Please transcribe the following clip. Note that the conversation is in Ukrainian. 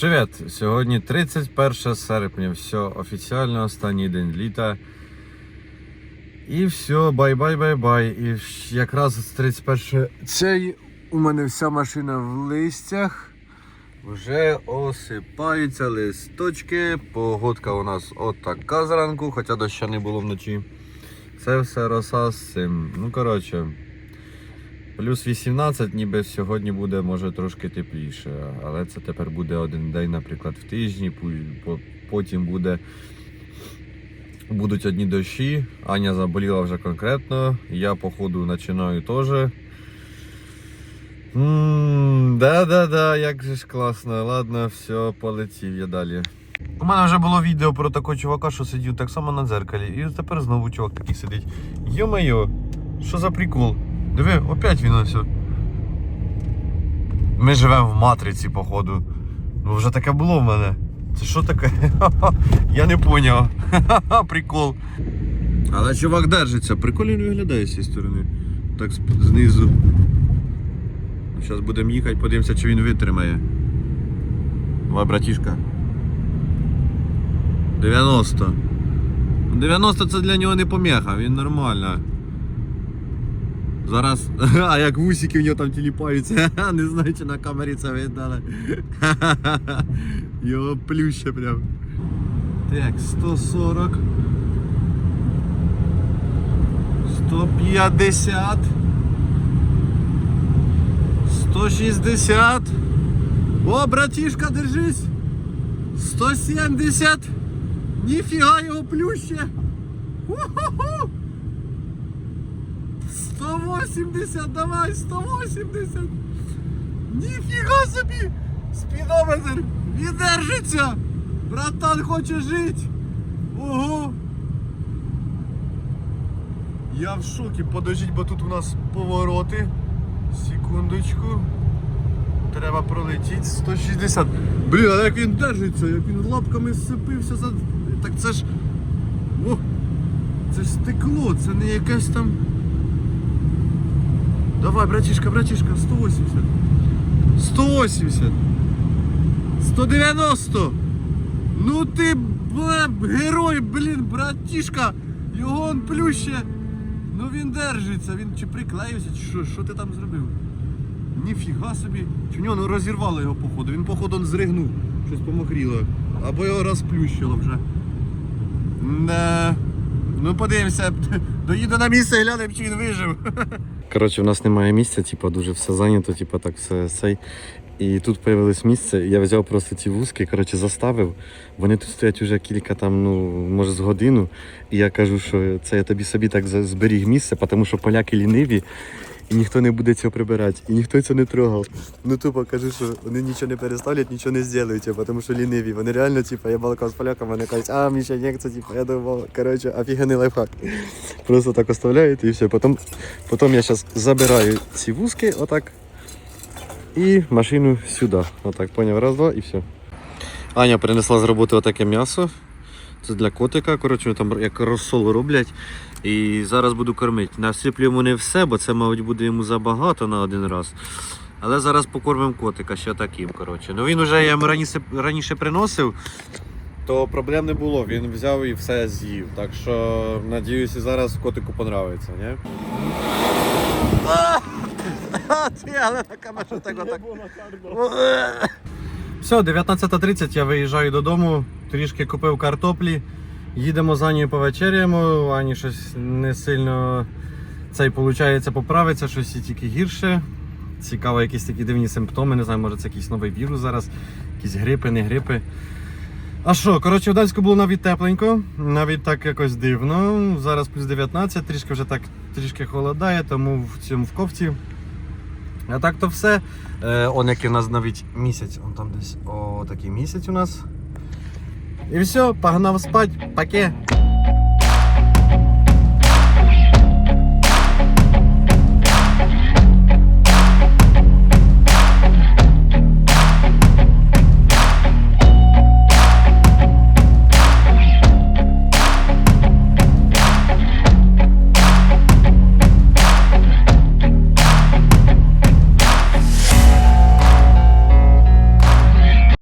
Привіт! Сьогодні 31 серпня, все офіційно останній день літа. І все, бай-бай-бай-бай. І якраз 31 цей у мене вся машина в листях. Вже осипаються листочки. Погодка у нас от зранку, хоча доща не було вночі. Це все роса з цим. Ну, коротше. Плюс 18, ніби сьогодні буде може трошки тепліше, але це тепер буде один день, наприклад, в тижні, потім буде, будуть одні дощі. Аня заболіла вже конкретно, я походу починаю теж. Да-да-да, як же ж класно. Ладно, все, полетів я далі. У мене вже було відео про такого чувака, що сидів так само на дзеркалі. І тепер знову чувак такий сидить. Йо-моє, що за прикол? Диви, опять він ось. Ми живемо в матриці, походу. Ну вже таке було в мене. Це що таке? Я не поняв. Прикол. Але чувак держиться, прикольно виглядає з цієї сторони. Так знизу. Зараз будемо їхати, подивимося, чи він витримає. Давай, братішка. 90. 90 це для нього не помеха, він нормально. Зараз, а як вусики в нього там тіліпаються, не знаю, чи на камері це видно, але його плюще прям. Так, 140. 150. 160. О, братішка, держись. 170. Ніфіга його плюще. Ху-ху-ху. 180, давай, 180. Ніфіга собі! Спідометр віддержиться! Братан хоче жити! Ого! Я в шокі, подождіть, бо тут у нас повороти. Секундочку. Треба пролетіти 160. Блін, а як він держиться, як він лапками зцепився за. Так це ж. О! Це ж стекло, це не якесь там. Давай, братишка, братишка, 180. 180. 190. Ну ти бе, герой, блін, братишка. Його он плюще. Ну він держиться, він чи приклеївся, чи що, що ти там зробив? Ніфіга собі. Чи нього ну, розірвало його походу. Він походу он зригнув, щось помокріло. Або його розплющило вже. Не. Ну подивимося, доїду на місце і глянемо, чи він вижив. Коротше, в нас немає місця, типу, дуже все зайнято, типу, так все цей. І тут з'явилось місце, я взяв просто ці вузки, коротше, заставив. Вони тут стоять уже кілька там, ну, може, з годину. І я кажу, що це я тобі собі так зберіг місце, тому що поляки ліниві. І ніхто не буде цього прибирати, і ніхто це не трогав. Ну тупо кажу, що вони нічого не переставлять, нічого не зроблять, типу, тому що ліниві. Вони реально, типу, я балакав з поляками, вони кажуть, а мені ще ні, типу, я думав, коротше, офігенний лайфхак. Просто так оставляють і все. Потім, потім я зараз забираю ці вузки, отак, і машину сюди. Отак, поняв, раз, два і все. Аня принесла з роботи отаке м'ясо. Це для котика, коротше, там як розсол роблять. І зараз буду кормити. Насиплю йому не все, бо це, мабуть, буде йому забагато на один раз. Але зараз покормимо котика ще таким. коротше. Ну він вже я йому раніше, раніше приносив, то проблем не було. Він взяв і все з'їв. Так що, надіюся, зараз котику подобається, ні? Все, 19.30 я виїжджаю додому, трішки купив картоплі. Їдемо з Анією повечеряємо. Ані щось не сильно цей виходить поправиться, щось і тільки гірше. Цікаво, якісь такі дивні симптоми. Не знаю, може це якийсь новий вірус зараз, якісь грипи, не грипи. А що, коротше, в Данську було навіть тепленько, навіть так якось дивно. Зараз плюс 19, трішки вже так трішки холодає, тому в цьому в кофті. А так то все. Е, он який у нас навіть місяць, он там десь о, такий місяць у нас. І все, погнав спать, паке.